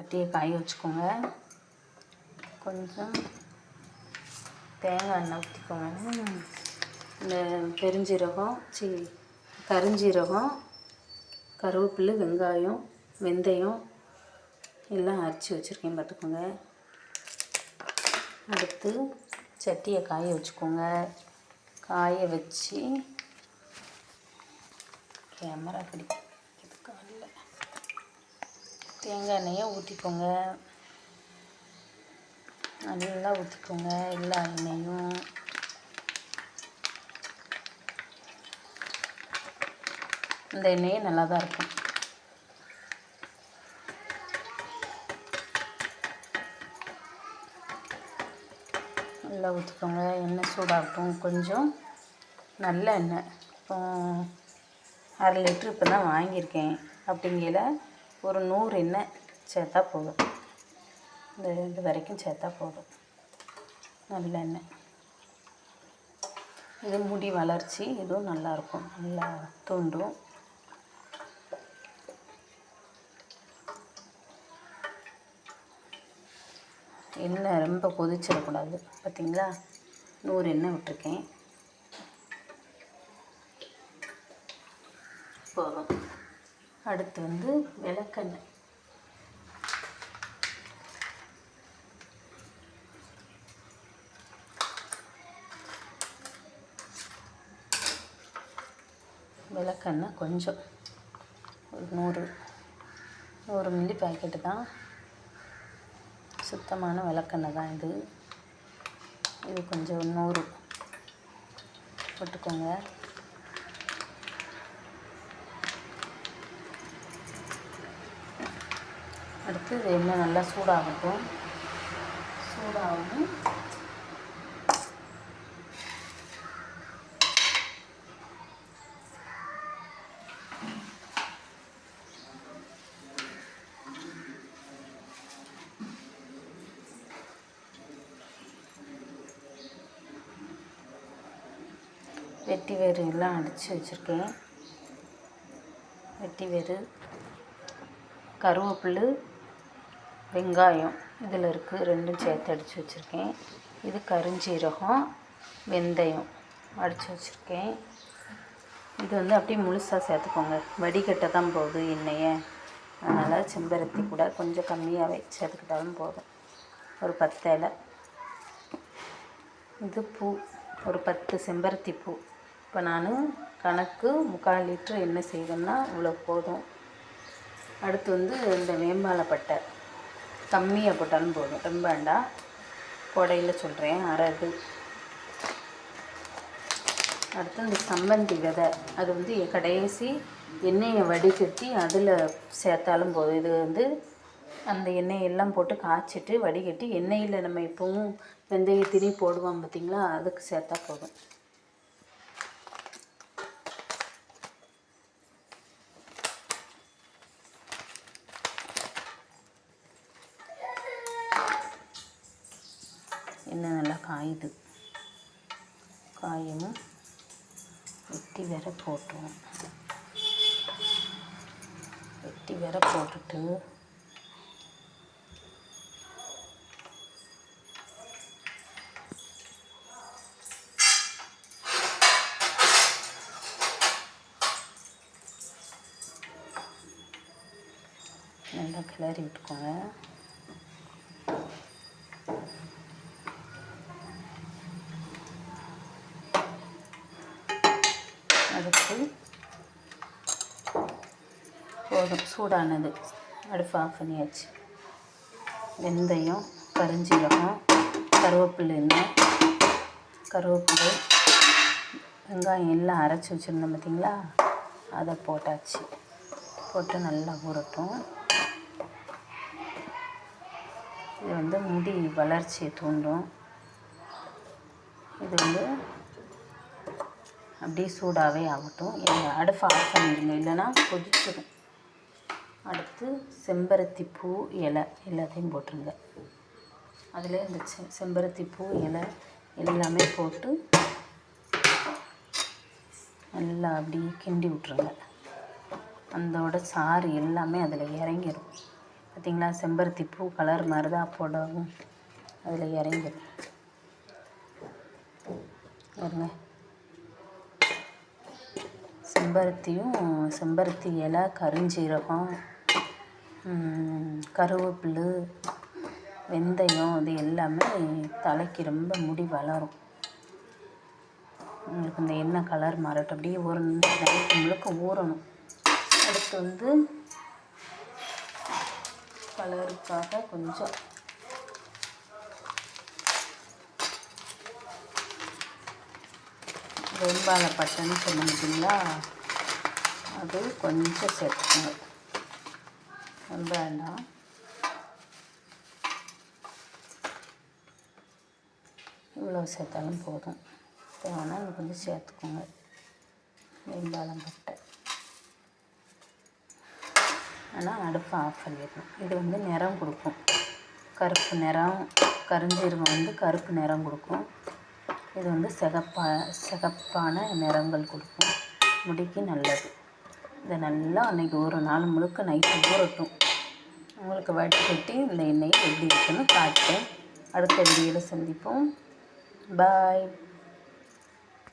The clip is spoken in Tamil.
சட்டியை காய வச்சுக்கோங்க. கொஞ்சம் தேங்காய் எண்ணெய் ஊற்றிக்கோங்க இந்த பெருஞ்சீரகம் சி கருஞ்சீரகம் கருவேப்பில் வெங்காயம் வெந்தயம் எல்லாம் அரைச்சி வச்சுருக்கேன் பார்த்துக்கோங்க. அடுத்து சட்டியை காய வச்சுக்கோங்க. காய வச்சு கேமரா பிடிக்கும் தேங்காய் எண்ணெயை ஊற்றிக்கோங்க. நல்லா ஊற்றிக்கோங்க எல்லா எண்ணெயும். இந்த எண்ணெயே நல்லா தான் இருக்கும். நல்லா ஊற்றிக்கோங்க. எண்ணெய் சூடாகட்டும். கொஞ்சம் நல்ல எண்ணெய் இப்போ அரை லிட்ரு இப்போ தான் வாங்கியிருக்கேன். அப்படிங்கையில் ஒரு நூறு எண்ணெய் சேர்த்தா போதும். இந்த இது வரைக்கும் சேர்த்தா போதும். நல்ல எண்ணெய். இது முடி வளர்ச்சி இதுவும் நல்லாயிருக்கும். நல்லா தூண்டும். எண்ணெய் ரொம்ப கொதிச்சிடக்கூடாது. பார்த்தீங்களா? நூறு எண்ணெய் விட்டுருக்கேன். போதும். அடுத்து வந்து விளக்கெண்ணெய். விளக்கெண்ணெய் கொஞ்சம் ஒரு நூறு நூறு மில்லி பாக்கெட்டு தான். சுத்தமான விளக்கெண்ணெய் தான் இது. இது கொஞ்சம் நூறு போட்டுக்கோங்க. அடுத்து இது எண்ணெய் நல்லா சூடாகட்டும். சூடாகவும் வெட்டி வேறு எல்லாம் அடித்து வச்சுருக்கேன். வெட்டி வேறு. கருவேப்பிலை. வெங்காயம் இதில் இருக்குது ரெண்டும் சேர்த்து அடித்து வச்சுருக்கேன். இது கருஞ்சீரகம் வெந்தயம் அடித்து வச்சுருக்கேன். இது வந்து அப்படியே முழுசாக சேர்த்துக்கோங்க. வடிகட்ட தான் போகுது எண்ணெயை. அதனால் செம்பருத்தி கூட கொஞ்சம் கம்மியாகவே சேர்த்துக்கிட்டாலும் போதும். ஒரு பத்து இலை. இது பூ ஒரு பத்து செம்பருத்தி பூ. இப்போ நான் கணக்கு முக்கால் லிட்ரு எண்ணெய் செய்வேன்னா இவ்வளோ போதும். அடுத்து வந்து இந்த வேம்பாலப்பட்டை. கம்மியாக போட்டாலும் போதும். ரொம்ப வேண்டாம் புடையில் சொல்கிறேன் அரகு அடுத்து இந்த சம்மந்தி விதை. அது வந்து கடைசி எண்ணெயை வடிகட்டி அதில் சேர்த்தாலும் போதும். இது வந்து அந்த எண்ணெய் எல்லாம் போட்டு காய்ச்சிட்டு வடிகட்டி எண்ணெயில் நம்ம எப்பவும் வெந்தயத்தினி போடுவோம் பார்த்திங்களா அதுக்கு சேர்த்தா போதும். எண்ணெய் நல்லா காயுது வெட்டி வேற போட்டுருவோம் வெட்டி வேற போட்டுட்டு நல்லா கிளறி விட்டுக்கோங்க. போதும். சூடானது. அடுப்பு ஆஃப் பண்ணியாச்சு. வெந்தயம் கருஞ்சீரகம் கருவேப்பிலை கருவேப்பிலை வெங்காயம் எல்லாம் அரைச்சி வச்சுருந்தோம் பார்த்தீங்களா அதை போட்டாச்சு. போட்டு நல்லா ஊறட்டும். இது வந்து முடி வளர்ச்சியை தூண்டும். இது வந்து அப்படியே சூடாகவே ஆகட்டும். அடுப்பு அடுப்பை ஆஃப் பண்ணிடுங்க. இல்லைன்னா கொதிச்சிடும் அடுத்து செம்பருத்தி பூ இலை எல்லாத்தையும் போட்டுருங்க. அதில் இந்த செ செம்பருத்தி பூ இலை எல்லாமே போட்டு நல்லா அப்படியே கிண்டி விட்ருங்க அதோட சாறு எல்லாமே அதில் இறங்கிடும் பார்த்தீங்களா செம்பருத்தி பூ கலர் மாதிரி தான் போடவும் அதில் இறங்கிடும் பாருங்க. செம்பருத்தியும் செம்பருத்தி இலை கருஞ்சீரகம் கருவேப்பிலை வெந்தயம் இது எல்லாமே தலைக்கு ரொம்ப முடி வளரும். உங்களுக்கு இந்த எண்ணெய் கலர் மாறட்டும். அப்படியே ஒரு நைட்டு முழுக்க ஊறணும். அடுத்து வந்து கலருக்காக கொஞ்சம் வெண்பாலை பட்டைன்னு சொன்ன பார்த்தீங்களா? அது கொஞ்சம் சேர்த்துக்கோங்க ரொம்ப வேண்டாம் இவ்வளோ சேர்த்தாலும் போதும். தேவைன்னா இன்னும் கொஞ்சம் சேர்த்துக்கோங்க. வெண்பாலம் பட்டை. ஆனால் அடுப்பை ஆஃப் பண்ணிடணும். இது வந்து நிறம் கொடுக்கும். கருப்பு நிறம் கருஞ்சீரகம் வந்து கருப்பு நிறம் கொடுக்கும். இது வந்து சிகப்பா சிகப்பான நிறங்கள் கொடுக்கும். முடிக்கு நல்லது. இதை நல்லா அன்றைக்கி ஒரு நாள் முழுக்க நைட்டு ஊறட்டும். உங்களுக்கு வடிகட்டி இந்த எண்ணெயை எப்படி இருக்குன்னு காட்டுறேன். அடுத்த வீடியோவில் சந்திப்போம். பாய்